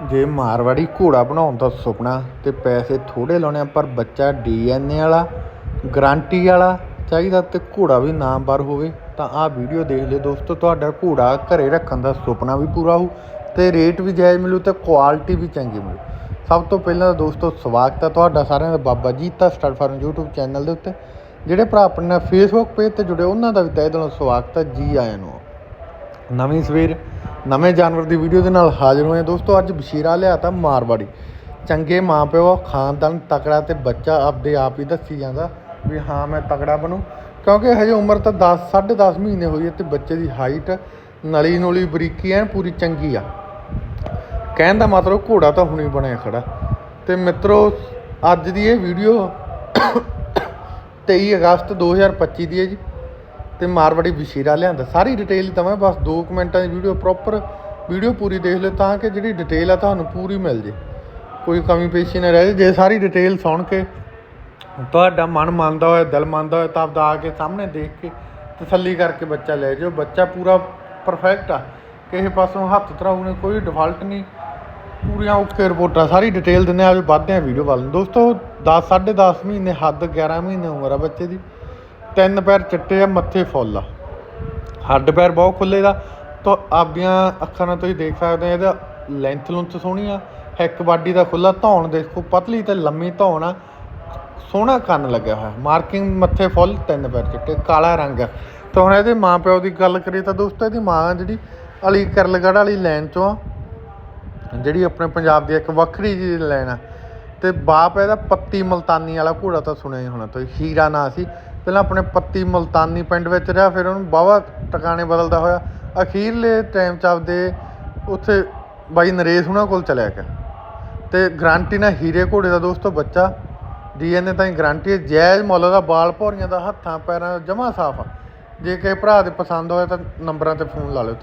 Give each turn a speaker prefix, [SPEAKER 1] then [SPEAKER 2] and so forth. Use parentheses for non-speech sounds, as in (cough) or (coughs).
[SPEAKER 1] ਜੇ ਮਾਰਵਾੜੀ ਘੋੜਾ ਬਣਾਉਣ ਦਾ ਸੁਪਨਾ ਤੇ ਪੈਸੇ ਥੋੜੇ ਲਾਉਣੇ ਆ, ਪਰ ਬੱਚਾ ਡੀਐਨਏ ਵਾਲਾ, ਗਰੰਟੀ ਵਾਲਾ ਚਾਹੀਦਾ ਤੇ ਘੋੜਾ ਵੀ ਨਾਮਵਰ ਹੋਵੇ, ਤਾਂ ਆਹ ਵੀਡੀਓ ਦੇਖ ਲਿਓ ਦੋਸਤੋ, ਤੁਹਾਡਾ ਘੋੜਾ ਘਰੇ ਰੱਖਣ ਦਾ ਸੁਪਨਾ ਵੀ ਪੂਰਾ ਹੋਊ ਤੇ ਰੇਟ ਵੀ ਜਾਇਜ਼ ਮਿਲੂ ਤੇ ਕੁਆਲਿਟੀ ਵੀ ਚੰਗੀ ਮਿਲੂ। ਸਭ ਤੋਂ ਪਹਿਲਾਂ ਤਾਂ ਦੋਸਤੋ, ਸਵਾਗਤ ਹੈ ਤੁਹਾਡਾ ਸਾਰਿਆਂ ਦਾ Baba Jita star farm YouTube channel ਦੇ ਉੱਤੇ। ਜਿਹੜੇ ਭਰਾ ਆਪਣੇ ਨਾਲ Facebook ਪੇਜ ਤੇ ਜੁੜੇ, ਉਹਨਾਂ ਦਾ ਵੀ ਤਹਿ ਦਿਲੋਂ ਸਵਾਗਤ ਹੈ ਜੀ ਆਇਆਂ ਨੂੰ। ਨਵੀਂ ਸਵੇਰ ਨਵੇਂ ਜਾਨਵਰ ਦੀ ਵੀਡੀਓ ਦੇ ਨਾਲ ਹਾਜ਼ਰ ਹੋਏ ਹਾਂ। ਦੋਸਤੋ, ਅੱਜ ਬਸ਼ੀਰਾ ਲਿਆਤਾ ਮਾਰਵਾੜੀ। ਚੰਗੇ ਮਾਂ ਪਿਓ, ਖਾਨਦਾਨ, ਤਕੜਾ ਤੇ ਬੱਚਾ ਆਪਦੇ ਆਪ ਹੀ ਦੱਸੀ ਜਾਂਦਾ ਵੀ ਹਾਂ, ਮੈਂ ਤਕੜਾ ਬਣੂ। ਕਿਉਂਕਿ ਹਜੇ ਉਮਰ ਤਾਂ 10 10.5 ਮਹੀਨੇ ਹੋਈ ਹੈ ਤੇ ਬੱਚੇ ਦੀ ਹਾਈਟ ਨਲੀ ਨੂਲੀ ਬਰੀਕੀ ਐਨ ਪੂਰੀ ਚੰਗੀ ਆ। ਕਹਿਣ ਦਾ ਮਤਲਬ ਘੋੜਾ ਤਾਂ ਹੁਣੇ ਬਣਿਆ ਖੜਾ। ਤੇ ਮਿੱਤਰੋ, ਅੱਜ ਦੀ ਇਹ ਵੀਡੀਓ (coughs) 23 ਅਗਸਤ 2025 ਦੀ ਹੈ ਜੀ। ਤੇ ਮਾਰਵਾੜੀ ਬਸ਼ੀਰਾ ਲਿਆਂਦਾ। ਸਾਰੀ ਡਿਟੇਲ ਦਵਾਂ ਬਸ 2 ਮਿੰਟਾਂ ਦੀ ਵੀਡੀਓ ਪ੍ਰੋਪਰ ਵੀਡੀਓ ਪੂਰੀ ਦੇਖ ਲਿਓ ਤਾਂ ਕਿ ਜਿਹੜੀ ਡਿਟੇਲ ਆ ਤੁਹਾਨੂੰ ਪੂਰੀ ਮਿਲ ਜੇ। ਕੋਈ ਕਮੀ ਪੇਸ਼ੀ ਨਾ ਰਹਿ ਜੇ। ਜੇ ਸਾਰੀ ਡਿਟੇਲ ਸੁਣ ਕੇ ਤੁਹਾਡਾ ਮਨ ਮੰਨਦਾ ਹੋਇਆ, ਦਿਲ ਮੰਨਦਾ ਹੋਇਆ, ਤਾਂ ਆਪਦਾ ਆ ਕੇ ਸਾਹਮਣੇ ਦੇਖ ਕੇ ਤਸੱਲੀ ਕਰਕੇ ਬੱਚਾ ਲੈ ਜਾਓ। ਬੱਚਾ ਪੂਰਾ ਪਰਫੈਕਟ ਆ। ਕਿਸੇ ਪਾਸੋਂ ਹੱਥ ਧਰਾਉ ਨੇ ਕੋਈ ਡਿਫਾਲਟ ਨਹੀਂ। ਪੂਰੀਆਂ ਓਕੇ ਰਿਪੋਰਟਾਂ ਸਾਰੀ ਡਿਟੇਲ ਦਿੰਦੇ ਆ। ਵੀ ਵੱਧਦੇ ਆ ਵੀਡੀਓ ਵੱਲ। ਨੂੰ। ਦੋਸਤੋ 10 10.5 ਮਹੀਨੇ, ਹੱਦ 11 ਮਹੀਨੇ ਉਮਰ ਆ ਬੱਚੇ ਦੀ। ਤਿੰਨ ਪੈਰ ਚਿੱਟੇ ਆ ਮੱਥੇ ਫੁੱਲ ਆ। ਹੱਡ ਪੈਰ ਬਹੁਤ ਖੁੱਲੇ ਦਾ। ਤਾਂ ਆਪਦੀਆਂ ਅੱਖਾਂ ਨਾਲ ਤੁਸੀਂ ਦੇਖ ਸਕਦੇ ਆ ਇਹਦਾ ਲੈਂਥ ਲੁੰਥ ਸੋਹਣੀ ਆ ਹਿੱਕ ਬਾਡੀ ਦਾ ਖੁੱਲਾ ਧੌਣ ਦੇਖੋ ਪਤਲੀ ਤੇ ਲੰਮੀ ਧੌਣ ਆ। ਸੋਹਣਾ ਕੰਨ ਲੱਗਿਆ ਹੋਇਆ ਮਾਰਕਿੰਗ ਮੱਥੇ ਫੁੱਲ ਤਿੰਨ ਪੈਰ ਚਿੱਟੇ ਕਾਲਾ ਰੰਗ ਆ। ਤਾਂ ਹੁਣ ਇਹਦੇ ਮਾਂ ਪਿਓ ਦੀ ਗੱਲ ਕਰੀਏ ਤਾਂ ਦੋਸਤੋ ਇਹਦੀ ਮਾਂ ਜਿਹੜੀ ਅਲੀ ਕਰਲਗੜ੍ਹ ਵਾਲੀ ਲਾਈਨ ਚੋਂ ਆ ਜਿਹੜੀ ਆਪਣੇ ਪੰਜਾਬ ਦੀ ਇੱਕ ਵੱਖਰੀ ਜਿਹੀ ਲਾਈਨ ਆ। ਤੇ ਬਾਪ ਇਹਦਾ ਪੱਤੀ ਮਲਤਾਨੀ ਵਾਲਾ ਘੋੜਾ ਤਾਂ ਸੁਣਿਆ ਹੀ ਹੋਣਾ ਤੁਸੀਂ ਹੀਰਾ ਨਾਂ ਸੀ। ਪਹਿਲਾਂ ਆਪਣੇ ਪੱਤੀ ਮੁਲਤਾਨੀ ਪਿੰਡ ਵਿੱਚ ਰਿਹਾ, ਫਿਰ ਉਹਨੂੰ ਬਾਵਾ ਟਿਕਾਣੇ ਬਦਲਦਾ ਹੋਇਆ। ਅਖੀਰਲੇ ਟਾਈਮ 'ਚ ਆਪਦੇ ਉੱਥੇ ਬਾਈ ਨਰੇਸ਼ ਉਹਨਾਂ ਕੋਲ ਚਲਿਆ ਗਿਆ। ਤੇ ਗਰੰਟੀ ਨਾਲ ਹੀਰੇ ਘੋੜੇ ਦਾ ਦੋਸਤੋ ਬੱਚਾ, ਡੀਐਨਏ ਤਾਂ ਗਰੰਟੀ ਹੈ, ਜੈਜ਼ ਮੁੱਲ ਦਾ ਬਾਲ ਭੌਰੀਆਂ ਦਾ ਹੱਥਾਂ, ਪੈਰਾਂ ਜਮਾ ਸਾਫ਼ ਆ। ਜੇ ਕਿਸੇ ਭਰਾ ਦੇ ਪਸੰਦ ਹੋਇਆ ਤਾਂ ਨੰਬਰਾਂ ਤੇ ਫੋਨ ਲਾ ਲਿਓ।